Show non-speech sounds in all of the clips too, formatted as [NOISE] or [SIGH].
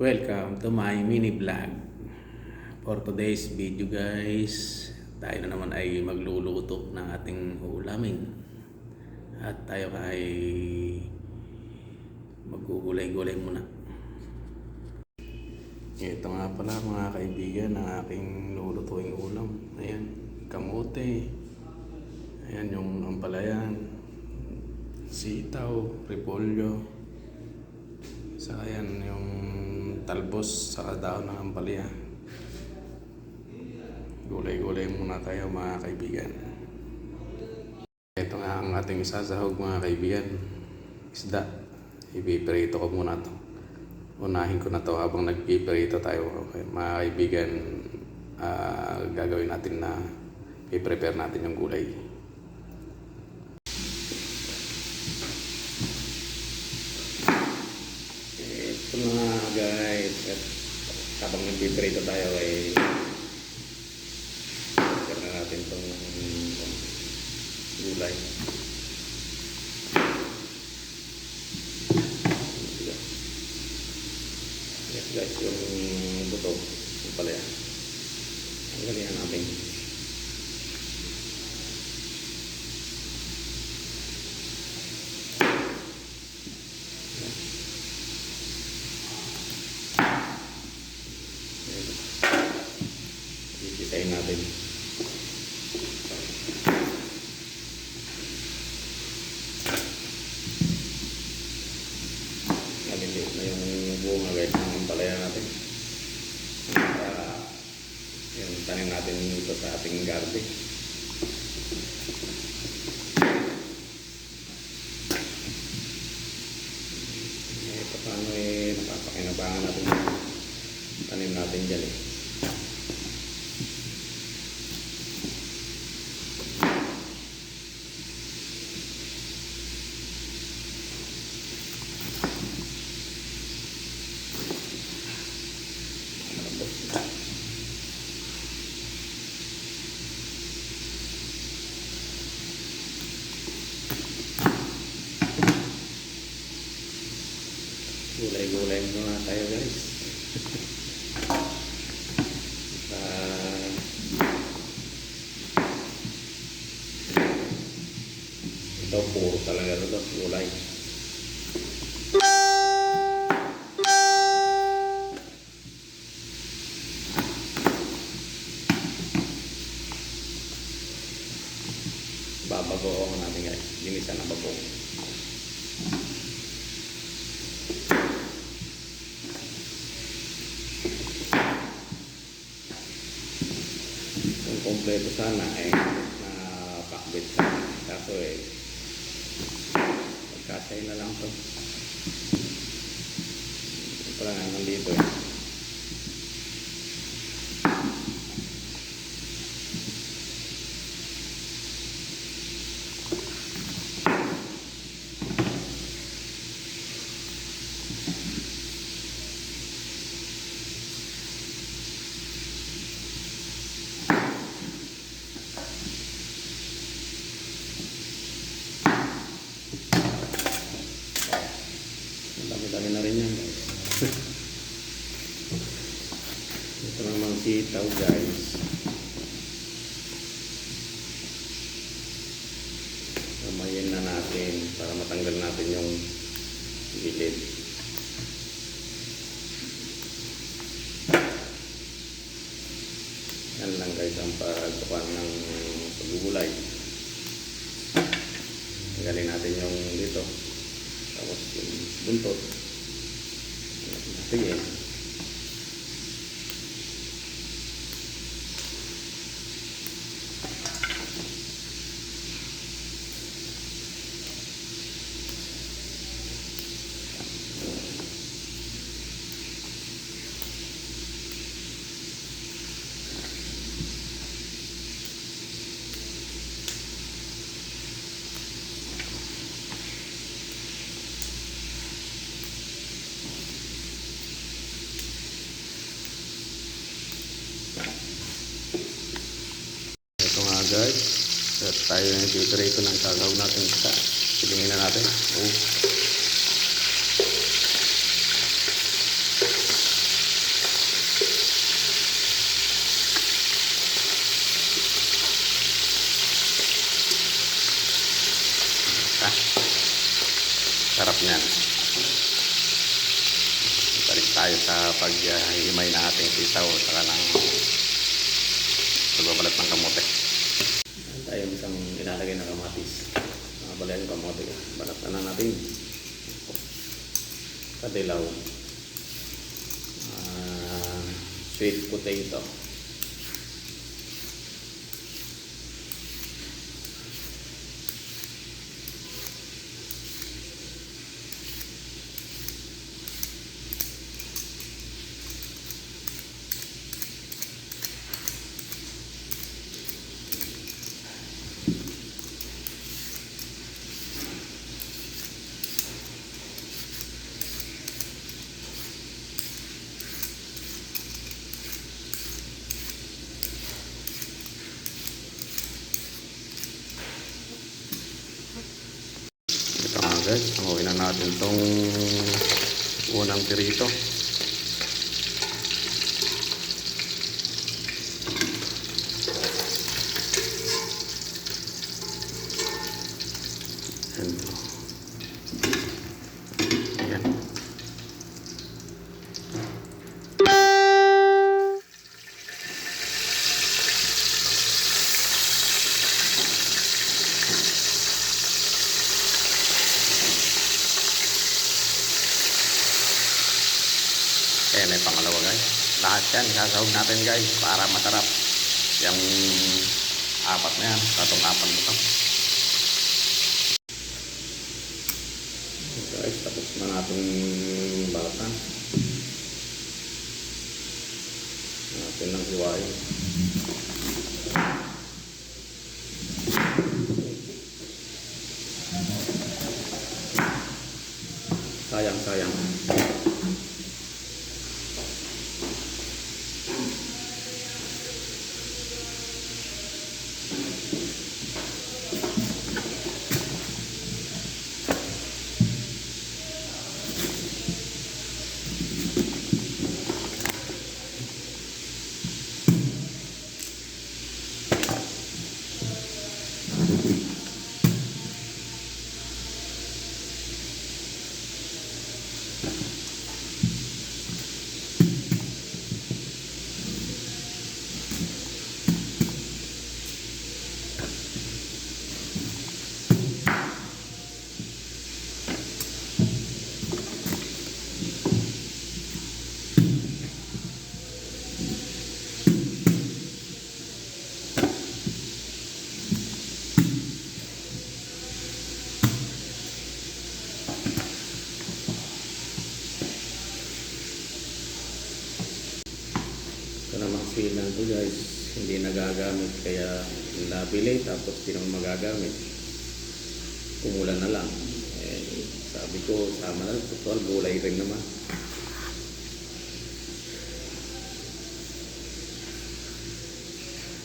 Welcome to my mini vlog. For today's video guys, tayo na naman ay magluluto ng ating ulamin. At tayo ay magugulay-gulay muna. Ito nga pala mga kaibigan ng aking lulutuing ulam. Ayan, kamote. Ayan yung ampalayan. Sitaw, repolyo. Saka yan yung talbos sa daon ng ampalaya. Gulay-gulay muna tayo mga kaibigan. Ito nga ang ating isasahog mga kaibigan. Isda. Ipiprito ko muna to. Unahin ko na to habang nagpiprito tayo. Okay, mga kaibigan, ah, gagawin natin na i-prepare natin yung gulay. Ito na guys. At habang nagpiprito tayo ay prepare na natin itong gulay. Yes guys, yung buto, yung pala yan. Ang galingan natin. bendiga. Gulay-gulay muna tayo guys. [LAUGHS] Ah, ito puro talaga ito gulay. Kompleto sana eh na pakbit sana. Kaso eh magkasay na lang to. Lang ang nandito eh. Ang dami-dami na rin yan guys. Ito naman sitaw guys. Kamayin na natin para matanggal natin yung gilid. Yan lang guys ang pagkuhan ng paggugulay. Tanggalin natin yung dito. Tapos yung buntot. Sige. tayo eh, ng tutor ito ng sagaw natin isa. Silingin na natin. Oh. Ah, sarap niyan. Balik tayo sa paghihimay uh, na ating sisaw saka ng pagbabalat ng kamote. Tayong isang ilalagay na kamatis. Nakabalayan yung kamote. Balat na na natin. Kadilaw. Ah, sweet potato. Ito nga guys, hanguin na natin tong unang pirito. Ayan. Ayan. Ayan na yung pangalawa guys. Lahat yan, sasahog natin guys para matarap. Yung apat na yan, tatong apat na to. Guys, tapos na natin balatan. Natin ng hiwain. Sayang, sayang. Namang sila to guys, hindi nagagamit kaya nabili tapos di naman magagamit. Kumulan na lang. Eh, sabi ko, sama na total gulay rin naman.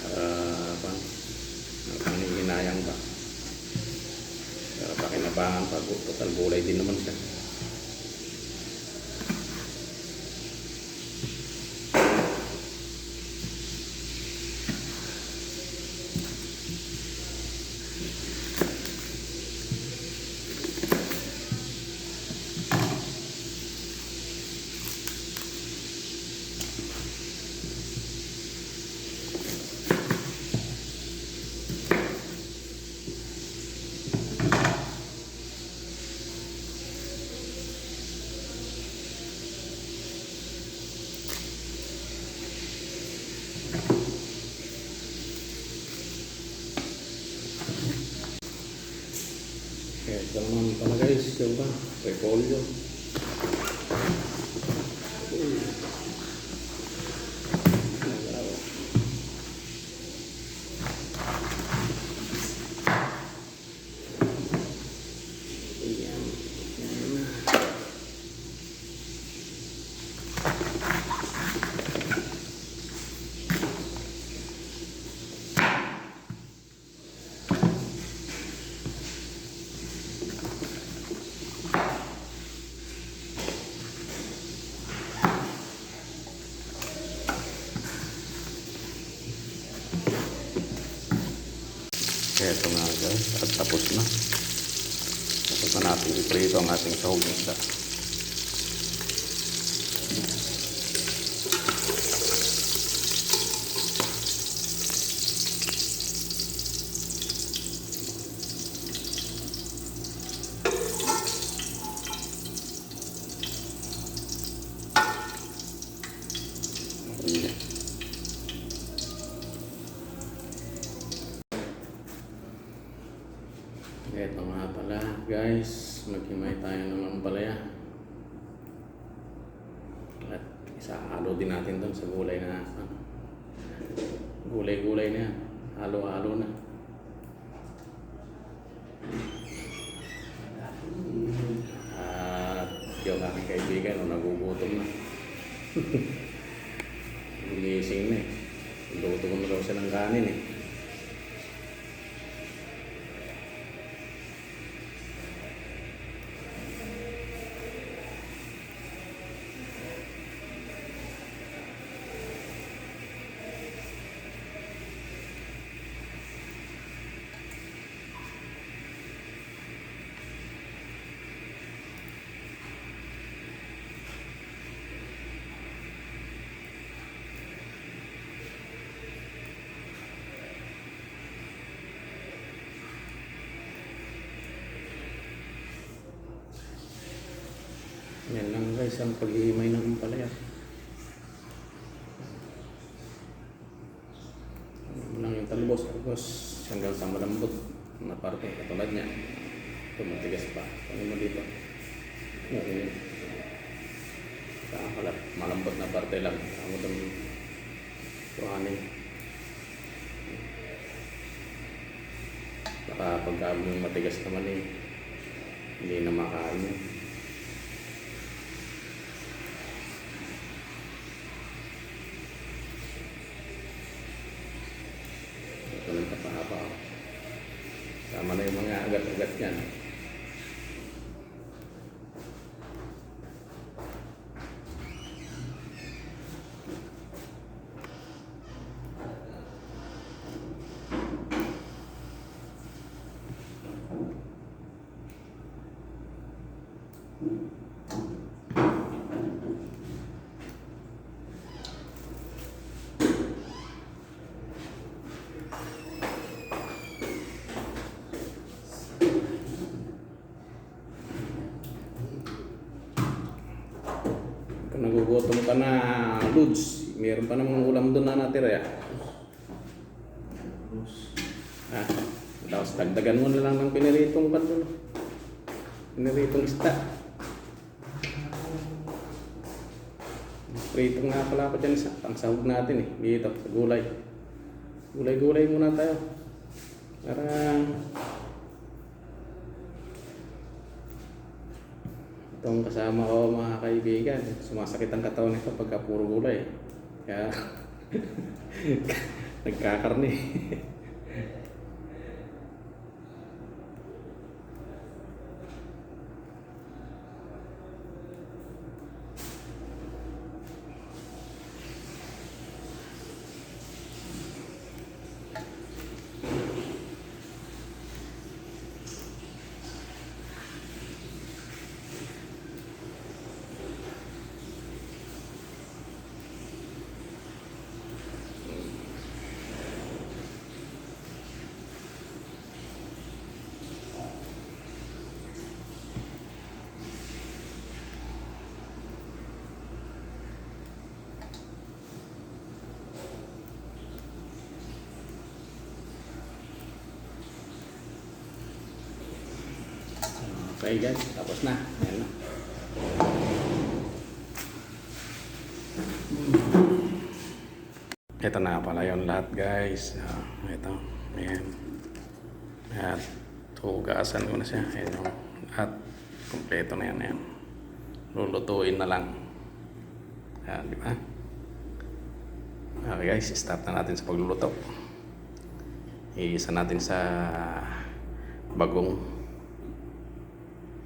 Para pa, panghihinayang ba? Para pakinabangan pa, total gulay din naman siya. Pala natin iprito ang ating sahog ng isda. Ito nga pala guys maghimay tayo ng ampalaya. At isahalo din natin doon sa gulay na gulay-gulay na yan. Halo-halo na. At yung aking kaibigan, oh, nagugutom na. [LAUGHS] Gigising na eh. Luto ko na daw siya ng kanin eh. Yan lang guys ang paghihimay ng ampalaya. Ano mo yung talbos, talbos hanggang sa malambot na parte katulad niya. Ito matigas pa. Ano mo dito? Okay. Sa kalat, malambot na parte lang. Ako itong kuhanin. Baka pagka matigas naman eh, hindi na makain yun. Ito lang kapahaba. Sama na yung mga agat-agat yan. Kung nagugutom ka na, Lods, meron pa namang ulam doon na natira ya. Ah, tapos dagdagan mo na lang ng piniritong pan doon. Piniritong isda. Pritong nga pala ako dyan sa pangsahog natin eh. Dito, sa gulay. Gulay-gulay muna tayo. Para Itong kasama ko mga kaibigan, sumasakit ang katawan nito pagka puro gulay. Kaya [LAUGHS] nagkakarni. Okay guys, tapos na. Ayan na. Ito na pala yung lahat guys. Ah, ito. Ayan. At hugasan ko na siya. Ayan yung lahat. Kompleto na yan. Ayan. Lulutuin na lang. Ayan, di ba? Okay guys, start na natin sa pagluluto. Iisa natin sa bagong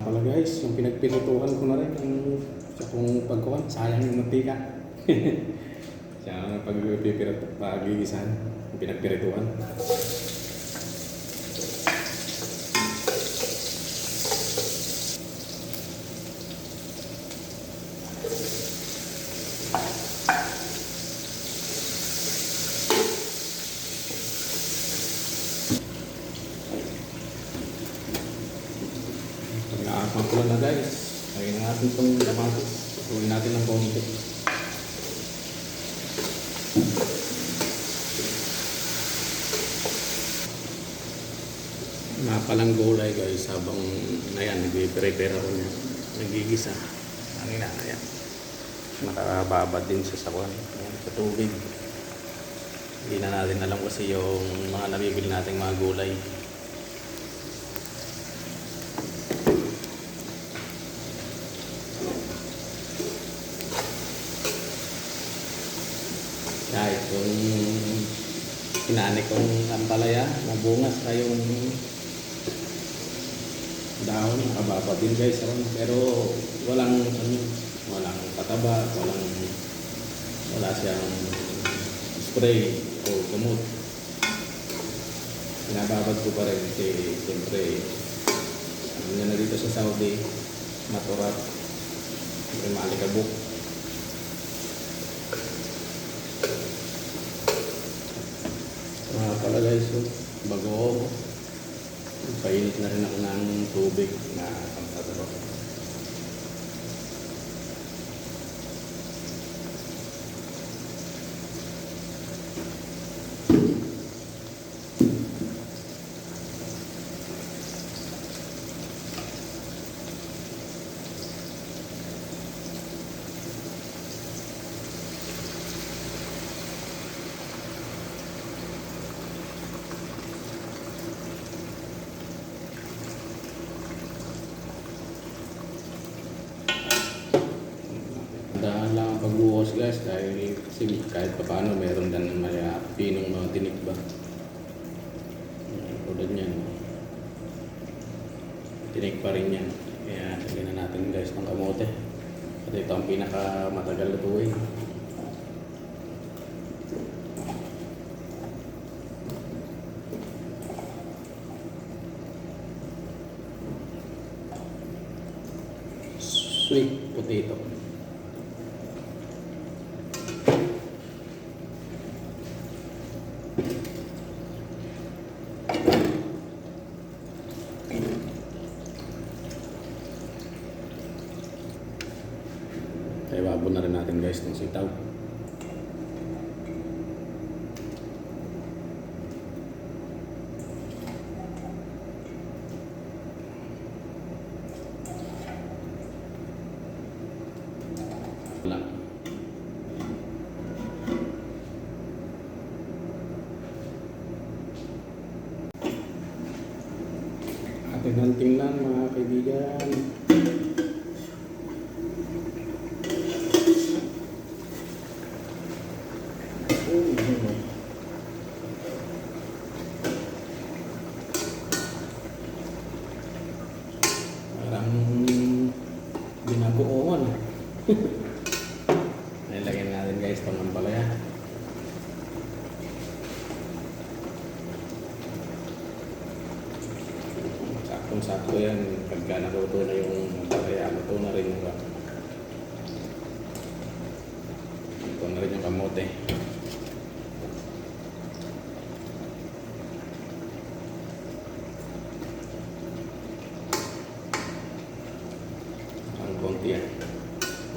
pala guys, yung pinagpinituhan ko na rin yung sa kung pagkuhan, sayang yung mantika. [LAUGHS] Siya ang pagpipirit, pagigisan, yung pinagpirituhan. Pag nakakakulan na guys, lagyan na natin itong kamatis. Tuloy natin ng konti. Napa palang gulay guys habang na yan, nag-prepare ako niya. Nagigisa. Ang ina, ayan. Nakababad din siya sa kwan. Ayan, sa tubig. Hindi na natin alam kasi yung mga nabibili nating mga gulay. Kahit yung kinani kong ampalaya, nabungas na yung dahon, nakababa din guys. Ano? Pero walang, ano, walang pataba, walang, wala siyang spray o kumot. Pinababad ko pa rin kasi siyempre, ano na dito sa Saudi, maturat, siyempre maalikabok. Mga pala guys, so, bago ako, painit na rin ako ng tubig na pangtataro. Pagbuhos guys dahil kasi kahit pa paano meron din may pinong mga tinik ba. Ayan, Tulad niyan. Tinik pa rin yan. Kaya lagyan na natin guys ng kamote. At ito ang pinakamatagal lutuin. Sweet Atin ang tingnan mga kaibigan. Parang binabuoan. Nilagyan natin guys itong ampalaya. Saktong sakto yan. Pagka naluto na yung ampalaya, luto na rin yung Luto na rin yung kamote. Ang konti yan.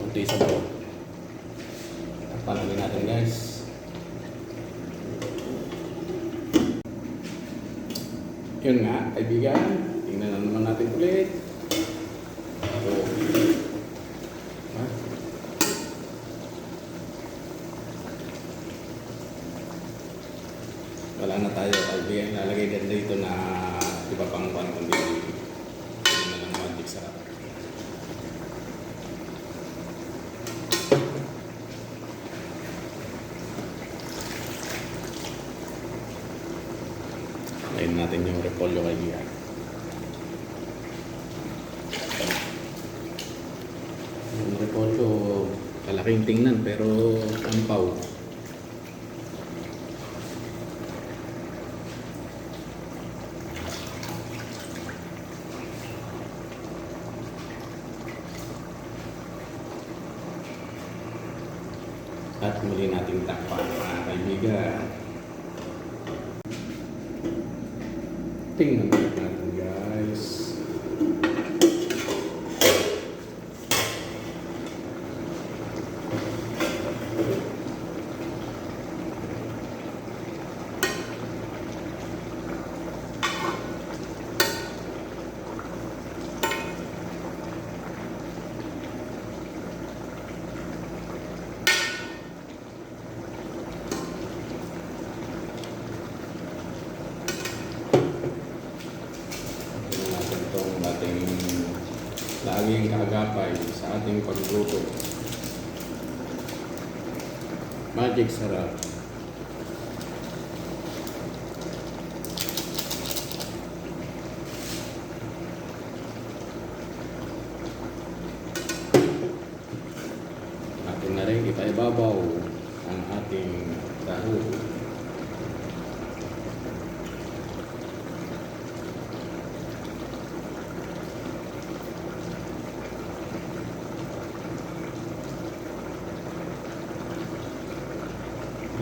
Konti sa bawah. Takpan ulit natin guys. Yun nga, kaibigan. Tingnan na naman natin ulit. Oh. Ha? Wala na tayo, kaibigan. Lalagay din dito na iba pang pan kundi hindi na lang magic sarap. Ayun natin yung repolyo kaibigan. Yung repolyo, kalaking tingnan pero ampaw. Magic sarap. Atin na rin ipaibabaw ang ating dahon.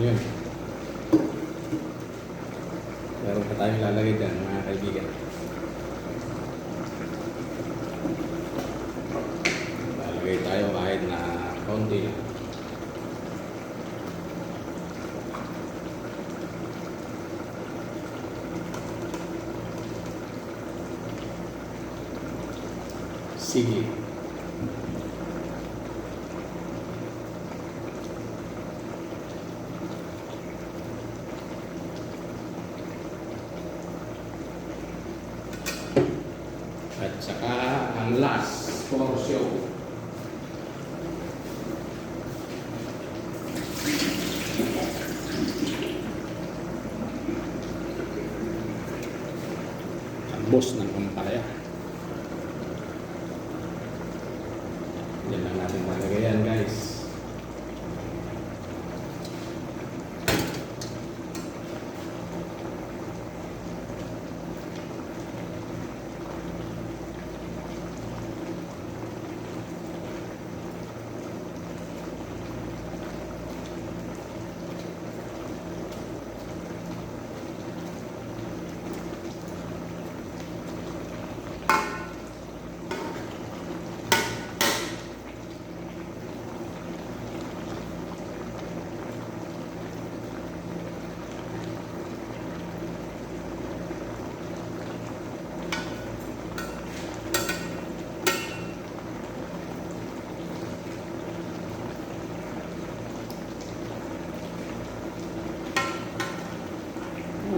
Yun. Meron pa tayong lalagay dyan, mga kaibigan. Lalagay tayo kahit na konti. Sige. At saka ang last portion. Ang boss ng ampalaya. Yan lang natin malagay yan guys.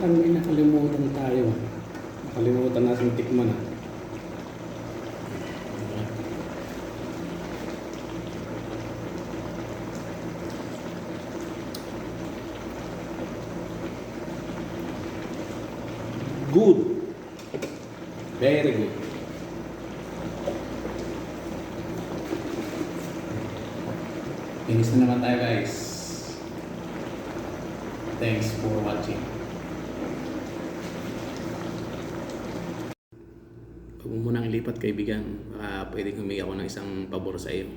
Parang may nakalimutan tayo. Nakalimutan natin tikman ah. Good. Very good. Finish na naman tayo kaibigan. Baka pwedeng humingi ako ng isang pabor sa iyo.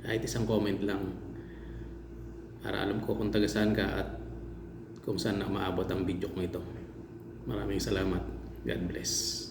Kahit isang comment lang. Para alam ko kung taga saan ka at kung saan na maabot ang video ko ito. Maraming salamat. God bless.